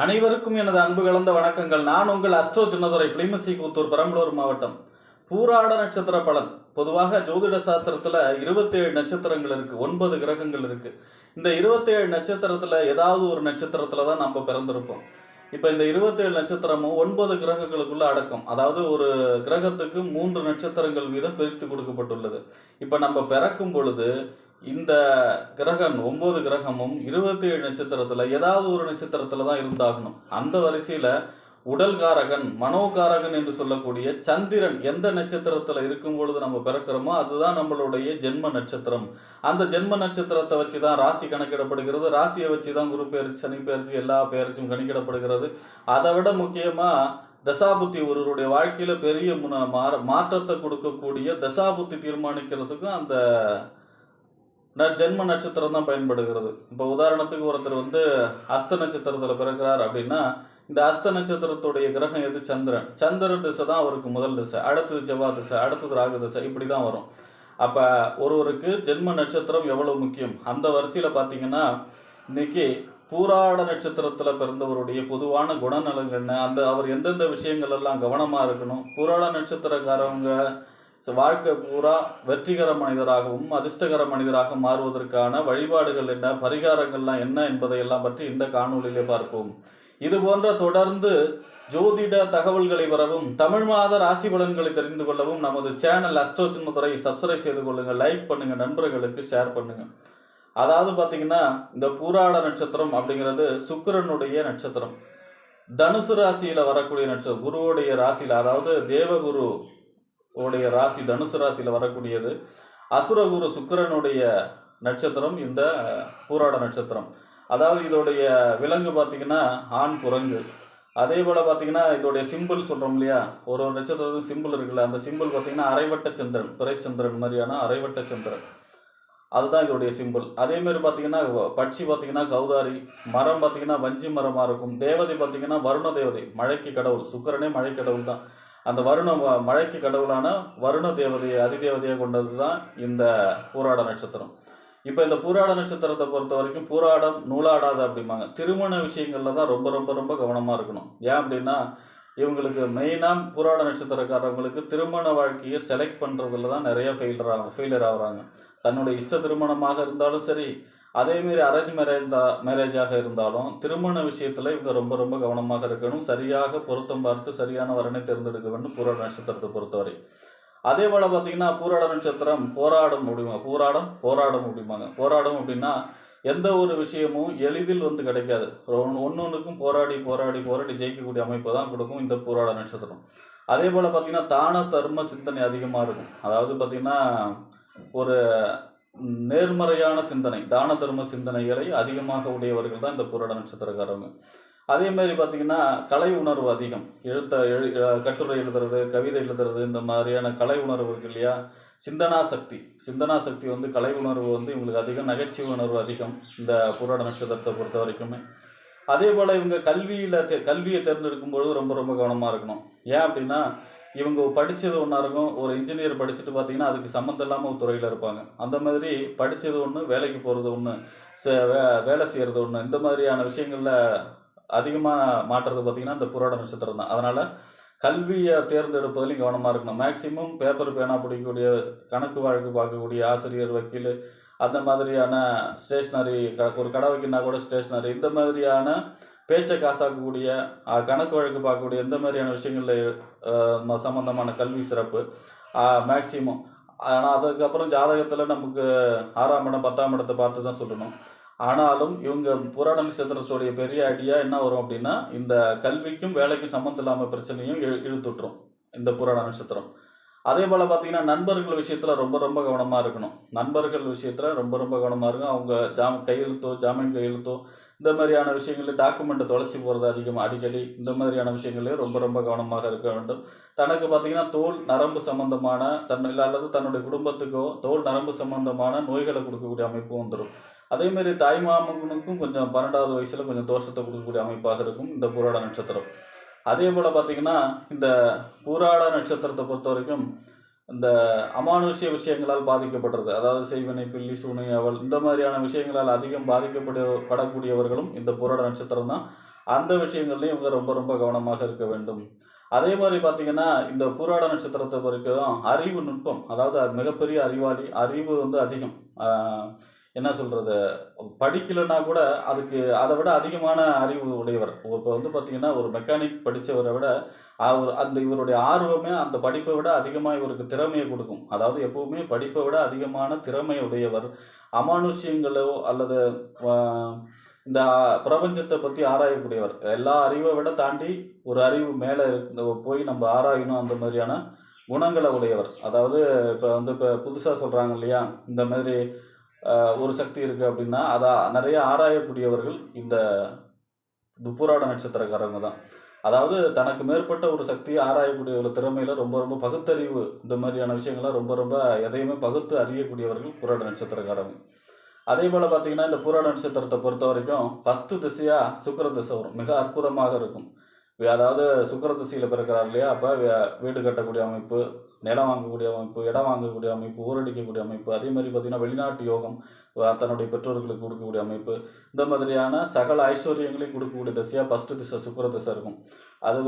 அனைவருக்கும் எனது அன்பு கலந்த வணக்கங்கள். நான் உங்கள் அஸ்ட்ரோ சின்னதுரை பிளிமசி கூத்தூர் பெரம்பலூர் மாவட்டம். பூராட நட்சத்திர பலன். பொதுவாக ஜோதிட சாஸ்திரத்தில் இருபத்தேழு நட்சத்திரங்கள் இருக்குது ஒன்பது கிரகங்கள் இருக்குது இந்த இருபத்தேழு நட்சத்திரத்தில் ஏதாவது ஒரு நட்சத்திரத்தில் தான் நம்ம பிறந்திருப்போம். இப்போ இந்த 27 நட்சத்திரமும் ஒன்பது கிரகங்களுக்குள்ள அடக்கம். அதாவது ஒரு கிரகத்துக்கு மூன்று நட்சத்திரங்கள் வீதம் பிரித்து கொடுக்கப்பட்டுள்ளது. இப்போ நம்ம பிறக்கும் பொழுது இந்த கிரகம் ஒம்பது கிரகமும் இருபத்தி ஏழு நட்சத்திரத்தில் ஏதாவது ஒரு நட்சத்திரத்தில் தான் இருந்தாகணும். அந்த வரிசையில் உடல்காரகன் மனோகாரகன் என்று சொல்லக்கூடிய சந்திரன் எந்த நட்சத்திரத்தில் இருக்கும் பொழுது நம்ம பிறக்கிறோமோ அதுதான் நம்மளுடைய ஜென்ம நட்சத்திரம். அந்த ஜென்ம நட்சத்திரத்தை வச்சு தான் ராசி கணக்கிடப்படுகிறது. ராசியை வச்சு தான் குரு பெயர்ச்சி சனி பெயர்ச்சி எல்லா பெயர்ச்சியும் கணக்கிடப்படுகிறது அதை விட முக்கியமாக தசாபுத்தி ஒருவருடைய வாழ்க்கையில் பெரிய முன- மாற- மாற்றத்தை கொடுக்கக்கூடிய தசாபுத்தி தீர்மானிக்கிறதுக்கும் அந்த ஜென்ம நட்சத்திரம் தான் பயன்படுகிறது. இப்போ உதாரணத்துக்கு ஒருத்தர் வந்து அஸ்த நட்சத்திரத்தில் பிறக்கிறார் அப்படின்னா இந்த அஸ்த நட்சத்திரத்துடைய கிரகம் எது? சந்திரன். சந்திர திசை தான் அவருக்கு முதல் திசை. அடுத்தது செவ்வாய் திசை அடுத்தது ராகு திசை இப்படி தான் வரும். அப்போ ஒருவருக்கு ஜென்ம நட்சத்திரம் எவ்வளவு முக்கியம்? அந்த வரிசையில் பார்த்தீங்கன்னா இன்னைக்கு பூராட நட்சத்திரத்தில் பிறந்தவருடைய பொதுவான குணநலங்கள் என்ன? அந்த அவர் எந்தெந்த விஷயங்கள் எல்லாம் கவனமாக இருக்கணும்? பூராட நட்சத்திரக்காரவங்க ஸோ வாழ்க்கை பூரா வெற்றிகர மனிதராகவும் அதிர்ஷ்டகர மனிதராக மாறுவதற்கான வழிபாடுகள் என்ன பரிகாரங்கள்லாம் என்ன என்பதையெல்லாம் பற்றி இந்த காணொளியிலே பார்ப்போம். இது போன்ற தொடர்ந்து ஜோதிட தகவல்களை பெறவும் தமிழ் மாத ராசி பலன்களை தெரிந்து கொள்ளவும் நமது சேனல் அஸ்ட்ரோ சின்னத்துறை சப்ஸ்கிரைப் செய்து கொள்ளுங்கள் லைக் பண்ணுங்கள் நண்பர்களுக்கு ஷேர் பண்ணுங்கள் அதாவது பார்த்தீங்கன்னா இந்த பூராட நட்சத்திரம் அப்படிங்கிறது சுக்கிரனுடைய நட்சத்திரம். தனுசு ராசியில் வரக்கூடிய நட்சத்திரம் குருவுடைய ராசியில் அதாவது தேவகுரு உடைய ராசி தனுசு ராசியில் வரக்கூடியது. அசுரகுரு சுக்கிரனுடைய நட்சத்திரம் இந்த பூராட நட்சத்திரம். அதாவது இதோடைய விலங்கு பார்த்தீங்கன்னா ஆண் குரங்கு. அதே போல் பார்த்தீங்கன்னா இதோடைய சிம்பிள் சொல்கிறோம் இல்லையா? ஒரு ஒரு நட்சத்திரத்துக்கு சிம்பிள் இருக்குல்ல அந்த சிம்பிள் பார்த்தீங்கன்னா அரைவட்ட சந்திரன் பிறைச்சந்திரன் மாதிரியான அரைவட்ட சந்திரன். அதுதான் இதோடைய சிம்பிள் அதேமாரி பார்த்திங்கன்னா பார்த்தீங்கன்னா பட்சி பார்த்தீங்கன்னா கௌதாரி. மரம் பார்த்தீங்கன்னா வஞ்சி மரமாக இருக்கும். தேவதை பார்த்தீங்கன்னா வருண தேவதை மழைக்கு கடவுள். சுக்கிரனே மழை கடவுள் தான் அந்த வருண மழைக்கு கடவுளான வருண தேவதையை அதிதேவதையாக கொண்டது தான் இந்த பூராட நட்சத்திரம். இப்போ இந்த பூராட நட்சத்திரத்தை பொறுத்த வரைக்கும் பூராடம் நூலாடாத அப்படிம்பாங்க. திருமண விஷயங்களில் தான் ரொம்ப ரொம்ப ரொம்ப கவனமாக இருக்கணும். ஏன் அப்படின்னா இவங்களுக்கு மெயினாக பூராட நட்சத்திரக்காரவங்களுக்கு திருமண வாழ்க்கையை செலக்ட் பண்ணுறதுல தான் நிறைய ஃபெயிலர் ஆகும் ஃபெயிலியர் ஆகுறாங்க. தன்னுடைய இஷ்ட திருமணமாக இருந்தாலும் சரி அதேமாரி அரேஞ்ச் மேரேஜ் மேரேஜாக இருந்தாலும் திருமண விஷயத்தில் இவங்க ரொம்ப ரொம்ப கவனமாக இருக்கணும். சரியாக பொருத்தம் பார்த்து சரியான வரனை தேர்ந்தெடுக்க வேண்டும் பூராட நட்சத்திரத்தை பொறுத்தவரை. அதே போல் பார்த்தீங்கன்னா பூராட நட்சத்திரம் போராட முடியுமா? பூராடம் போராடும் முடியுமாங்க போராடும் அப்படின்னா எந்த ஒரு விஷயமும் எளிதில் வந்து கிடைக்காது. ஒன்று ஒன்றுக்கும் போராடி போராடி போராடி ஜெயிக்கக்கூடிய அமைப்பு தான் கொடுக்கும் இந்த போராட நட்சத்திரம். அதே போல் பார்த்தீங்கன்னா தான தர்ம சிந்தனை அதிகமாக இருக்கும். அதாவது பார்த்தீங்கன்னா ஒரு நேர்மறையான சிந்தனை தான தர்ம சிந்தனைகளை அதிகமாக உடையவர்கள் தான் இந்த புராட நட்சத்திரக்காரவங்க அதே மாதிரி பார்த்தீங்கன்னா கலை உணர்வு அதிகம். எழுத்த எழு கட்டுரை எழுதுறது கவிதை எழுதுறது இந்த மாதிரியான கலை உணர்வு இருக்கு இல்லையா? சிந்தனா சக்தி. சிந்தனா சக்தி வந்து கலை உணர்வு வந்து இவங்களுக்கு அதிகம் நகைச்சுவை உணர்வு அதிகம் இந்த புராட நட்சத்திரத்தை பொறுத்த வரைக்குமே. அதே போல் இவங்க கல்வியில் தே கல்வியை தேர்ந்தெடுக்கும் பொழுது ரொம்ப ரொம்ப கவனமாக இருக்கணும். ஏன் அப்படின்னா இவங்க படித்தது ஒன்றா இருக்கும். ஒரு இன்ஜினியர் படிச்சுட்டு பார்த்தீங்கன்னா அதுக்கு சம்மந்தம் இல்லாமல் ஒரு துறையில் இருப்பாங்க. அந்த மாதிரி படித்தது ஒன்று வேலைக்கு போகிறது ஒன்று வேலை செய்கிறது ஒன்று இந்த மாதிரியான விஷயங்களில் அதிகமாக மாற்றுறது பார்த்தீங்கன்னா இந்த புராட நட்சத்திரம் தான். அதனால் கல்வியை தேர்ந்தெடுப்பதிலையும் கவனமாக இருக்கணும். மேக்சிமம் பேப்பர் பேனா பிடிக்கக்கூடிய கணக்கு வழக்கு பார்க்கக்கூடிய ஆசிரியர் வக்கீல் அந்த மாதிரியான ஸ்டேஷ்னரி ஒரு கடை வைக்கணும்னா கூட ஸ்டேஷ்னரி இந்த மாதிரியான பேச்சை காசாக்கக்கூடிய கணக்கு வழக்கு பார்க்கக்கூடிய எந்த மாதிரியான விஷயங்களில் சம்மந்தமான கல்வி சிறப்பு மேக்சிமம். ஆனால் அதுக்கப்புறம் ஜாதகத்தில் நமக்கு ஆறாம் இடம் பத்தாம் இடத்தை பார்த்து தான் சொல்லணும். ஆனாலும் இவங்க புராண நட்சத்திரத்துடைய பெரிய ஐடியா என்ன வரும் அப்படின்னா இந்த கல்விக்கும் வேலைக்கும் சம்மந்தம் இல்லாமல் பிரச்சனையும் இழு இழுத்துட்டுரும் இந்த புராண நட்சத்திரம். அதே போல் பார்த்தீங்கன்னா நண்பர்கள் விஷயத்தில் ரொம்ப ரொம்ப கவனமாக இருக்கணும். நண்பர்கள் விஷயத்தில் ரொம்ப ரொம்ப கவனமாக இருக்கும் அவங்க ஜாம் கையெழுத்தோ ஜாமீன் கையெழுத்தோ இந்த மாதிரியான விஷயங்களில் டாக்குமெண்ட்டை தொலைச்சி போகிறது அதிகமாக அடிக்கடி இந்த மாதிரியான விஷயங்களையும் ரொம்ப ரொம்ப கவனமாக இருக்க வேண்டும். தனக்கு பார்த்தீங்கன்னா தோல் நரம்பு சம்பந்தமான தன் அல்லது தன்னுடைய குடும்பத்துக்கோ தோல் நரம்பு சம்பந்தமான நோய்களை கொடுக்கக்கூடிய அமைப்பு வந்துடும் அதேமாரி தாய்மாமனுக்கும் கொஞ்சம் பன்னெண்டாவது வயசில் கொஞ்சம் தோஷத்தை கொடுக்கக்கூடிய அமைப்பாக இருக்கும் இந்த புராட நட்சத்திரம். அதே போல் பார்த்திங்கன்னா இந்த பூராட நட்சத்திரத்தை பொறுத்த வரைக்கும் இந்த அமானுஷ்ய விஷயங்களால் பாதிக்கப்படுறது. அதாவது செய்வனை பில்லி சூனை அவள் இந்த மாதிரியான விஷயங்களால் அதிகம் பாதிக்கப்பட படக்கூடியவர்களும் இந்த புரட நட்சத்திரம் தான். அந்த விஷயங்கள்லையும் இவங்க ரொம்ப ரொம்ப கவனமாக இருக்க வேண்டும். அதே மாதிரி பார்த்தீங்கன்னா இந்த பூராட நட்சத்திரத்தை வரைக்கும் அறிவு நுட்பம் அதாவது மிகப்பெரிய அறிவாளி அறிவு வந்து அதிகம். ஆஹ் என்ன சொல்கிறது படிக்கலைன்னா கூட அதுக்கு அதை விட அதிகமான அறிவு உடையவர். இப்போ வந்து பார்த்திங்கன்னா ஒரு மெக்கானிக் படித்தவரை விட அவர் அந்த இவருடைய ஆர்வமே அந்த படிப்பை விட அதிகமாக இவருக்கு திறமையை கொடுக்கும். அதாவது எப்போவுமே படிப்பை விட அதிகமான திறமை உடையவர். அமானுஷ்யங்களோ அல்லது இந்த பிரபஞ்சத்தை பற்றி ஆராயக்கூடியவர். எல்லா அறிவை விட தாண்டி ஒரு அறிவு மேலே போய் நம்ம ஆராயணும் அந்த மாதிரியான குணங்களை உடையவர். அதாவது இப்போ வந்து இப்போ புதுசாக சொல்கிறாங்க இல்லையா இந்த மாதிரி ஒரு சக்தி இருக்குது அப்படின்னா அதை நிறைய ஆராயக்கூடியவர்கள் இந்த துப்புராட நட்சத்திரக்காரங்க தான். அதாவது தனக்கு மேற்பட்ட ஒரு சக்தியை ஆராயக்கூடிய ஒரு திறமையில் ரொம்ப ரொம்ப பகுத்தறிவு இந்த மாதிரியான விஷயங்கள்லாம் ரொம்ப ரொம்ப எதையுமே பகுத்து அறியக்கூடியவர்கள் புராட நட்சத்திரக்காரங்க. அதே போல் பார்த்தீங்கன்னா இந்த புராட நட்சத்திரத்தை பொறுத்த வரைக்கும் ஃபஸ்ட்டு திசையாக சுக்கிர திசை வரும். மிக அற்புதமாக இருக்கும். அதாவது சுக்கிர திசையில் பிறக்கிறார் இல்லையா? அப்போ வீடு கட்டக்கூடிய அமைப்பு நிலம் வாங்கக்கூடிய அமைப்பு இடம் வாங்கக்கூடிய அமைப்பு ஊரடிக்கக்கூடிய அமைப்பு அதே மாதிரி பார்த்தீங்கன்னா வெளிநாட்டு யோகம் தன்னுடைய பெற்றோர்களுக்கு கொடுக்கக்கூடிய அமைப்பு இந்த மாதிரியான சகல ஐஸ்வர்யங்களையும் கொடுக்கக்கூடிய திசையாக ஃபஸ்ட்டு திசை சுக்கர திசை இருக்கும். அது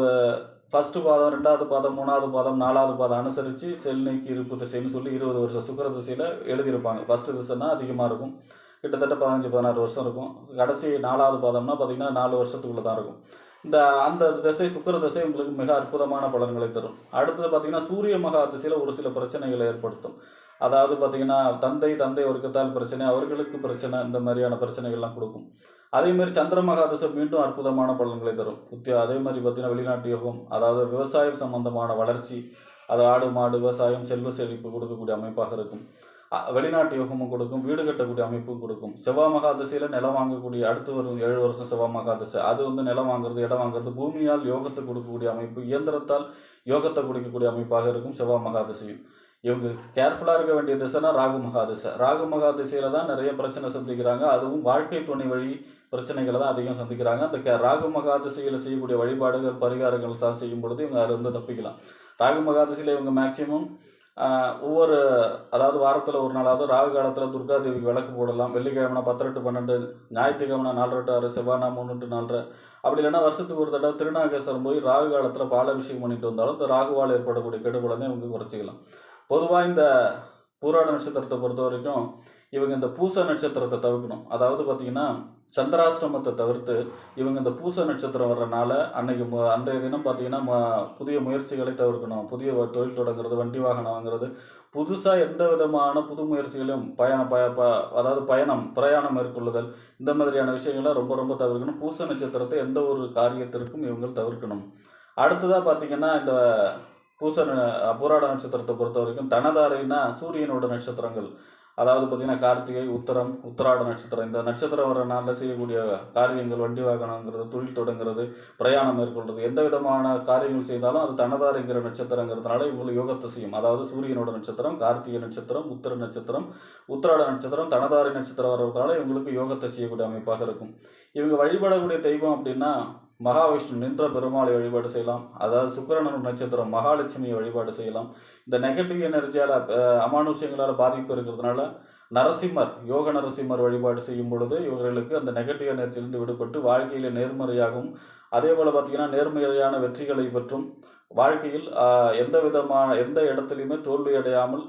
ஃபஸ்ட்டு பாதம் ரெண்டாவது பாதம் மூணாவது பாதம் நாலாவது பாதம் அனுசரித்து செல் நீக்கி இருப்பு திசைன்னு சொல்லி இருபது வருஷம் சுக்கிர திசையில் எழுதியிருப்பாங்க. ஃபஸ்ட்டு திசைன்னா அதிகமாக இருக்கும். கிட்டத்தட்ட பதினஞ்சு பதினாறு வருஷம் இருக்கும். கடைசி நாலாவது பாதம்னா பார்த்தீங்கன்னா நாலு வருஷத்துக்குள்ளே தான் இருக்கும். இந்த அந்த திசை சுக்கிர திசை உங்களுக்கு மிக அற்புதமான பலன்களை தரும். அடுத்தது பார்த்தீங்கன்னா சூரிய மகா திசையில் ஒரு சில பிரச்சனைகளை ஏற்படுத்தும். அதாவது பார்த்தீங்கன்னா தந்தை தந்தை வர்க்கத்தால் பிரச்சனை அவர்களுக்கு பிரச்சனை இந்த மாதிரியான பிரச்சனைகள்லாம் கொடுக்கும். அதே மாதிரி சந்திர மகா திசை மீண்டும் அற்புதமான பலன்களை தரும். உத்தியா அதே மாதிரி பார்த்தீங்கன்னா வெளிநாட்டு யோகம் அதாவது விவசாயம் சம்பந்தமான வளர்ச்சி அது ஆடு மாடு விவசாயம் செல்வ செழிப்பு கொடுக்கக்கூடிய அமைப்பாக இருக்கும். வெளிநாட்டு யோகமும் கொடுக்கும் வீடு கட்டக்கூடிய அமைப்பும் கொடுக்கும். செவ்வாய் மகா திசையில் நிலம் வாங்கக்கூடிய அடுத்து வரும் ஏழு வருஷம் செவ்வாய் மகா திசை அது வந்து நிலம் வாங்குறது இடம் வாங்குறது பூமியால் யோகத்தை கொடுக்கக்கூடிய அமைப்பு இயந்திரத்தால் யோகத்தை கொடுக்கக்கூடிய அமைப்பாக இருக்கும் செவ்வாய் மகா திசையும் இவங்க கேர்ஃபுல்லாக இருக்க வேண்டிய திசைனா ராகு மகா திசை ராகு மகாதிசையில் தான் நிறைய பிரச்சனை சந்திக்கிறாங்க. அதுவும் வாழ்க்கை துணை வழி பிரச்சனைகளை தான் அதிகம் சந்திக்கிறாங்க. அந்த கே ராகு மகா திசையில் செய்யக்கூடிய வழிபாடுகள் பரிகாரங்கள் தான் செய்யும் பொழுது இவங்க அதிலிருந்து தப்பிக்கலாம். ராகு மகா திசையில் இவங்க மேக்சிமம் ஒவ்வொரு அதாவது வாரத்தில் ஒரு நாளாவது ராகு காலத்தில் துர்கா தேவிக்கு விளக்கு போடலாம் வெள்ளிக்கிழமைனா பத்து ரெட்டு பன்னெண்டு ஞாயிற்றுக்கிழமை நாலு ரெட்டு ஆறு செவ்வாய்னா மூணு டு நாலரை. அப்படி இல்லைன்னா வருஷத்துக்கு ஒரு தடவை திருநாகேஸ்வரம் போய் ராகு காலத்தில் பாலாபிஷேகம் பண்ணிட்டு வந்தாலும் இந்த ராகுவால் ஏற்படக்கூடிய கெடுபலனை இவங்க குறைச்சிக்கலாம். பொதுவாக இந்த பூராட நட்சத்திரத்தை பொறுத்த வரைக்கும் இவங்க இந்த பூச நட்சத்திரத்தை தவிர்க்கணும். அதாவது பார்த்தீங்கன்னா சந்திராஷ்டமத்தை தவிர்த்து இவங்க இந்த பூச நட்சத்திரம் வர்றனால அன்னைக்கு அன்றைய தினம் பார்த்தீங்கன்னா புதிய முயற்சிகளை தவிர்க்கணும். புதிய தொழில் தொடங்குறது வண்டி வாகனம் வாங்குறது. புதுசாக எந்த விதமான புது முயற்சிகளையும் பயணம் பய ப அதாவது பயணம் பிரயாணம் மேற்கொள்ளுதல் இந்த மாதிரியான விஷயங்களை ரொம்ப ரொம்ப தவிர்க்கணும். பூச நட்சத்திரத்தை எந்த ஒரு காரியத்திற்கும் இவங்க தவிர்க்கணும். அடுத்ததாக பார்த்தீங்கன்னா இந்த பூச புராட நட்சத்திரத்தை பொறுத்த வரைக்கும் தனதாரின்னா சூரியனோட நட்சத்திரங்கள். அதாவது பார்த்தீங்கன்னா கார்த்திகை உத்தரம் உத்தராட நட்சத்திரம். இந்த நட்சத்திரம் வர நாளில் செய்யக்கூடிய காரியங்கள் வண்டி வாகனங்கிறது தொழில் தொடங்குறது பிரயாணம் மேற்கொள்றது எந்த விதமான காரியங்கள் செய்தாலும் அது தனதாரிங்கிற நட்சத்திரங்கிறதுனால இவங்களுக்கு யோகத்தை செய்யும். அதாவது சூரியனோட நட்சத்திரம் கார்த்திகை நட்சத்திரம் உத்தர நட்சத்திரம் உத்தராட நட்சத்திரம் தனதாரி நட்சத்திரம் வர்றதுனால இவங்களுக்கு யோகத்தை செய்யக்கூடிய அமைப்பாக இருக்கும். இவங்க வழிபடக்கூடிய தெய்வம் அப்படின்னா மகாவிஷ்ணு நின்ற பெருமாளை வழிபாடு செய்யலாம். அதாவது சுக்கிரனோட நட்சத்திரம் மகாலட்சுமியை வழிபாடு செய்யலாம். இந்த நெகட்டிவ் எனர்ஜியால் அமானுஷ்யங்களால் பாதிப்பு இருக்கிறதுனால நரசிம்மர் யோக நரசிம்மர் வழிபாடு செய்யும் பொழுது இவர்களுக்கு அந்த நெகட்டிவ் எனர்ஜியிலிருந்து விடுபட்டு வாழ்க்கையில் நேர்மறையாகவும் அதே போல் பார்த்தீங்கன்னா நேர்மறையான வெற்றிகளை பெற்றும் வாழ்க்கையில் எந்த விதமான எந்த இடத்துலையுமே தோல்வி அடையாமல்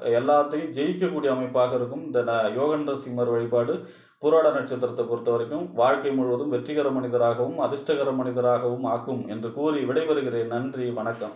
எல்லாத்தையும் ஜெயிக்கக்கூடிய அமைப்பாக இருக்கும். இந்த ந- யோக நரசிம்மர் வழிபாடு புராட நட்சத்திரத்தை பொறுத்த வரைக்கும் வாழ்க்கை முழுவதும் வெற்றிகர மனிதராகவும் அதிர்ஷ்டகர மனிதராகவும் ஆக்கும் என்று கூறி விடைபெறுகிறேன். நன்றி வணக்கம்.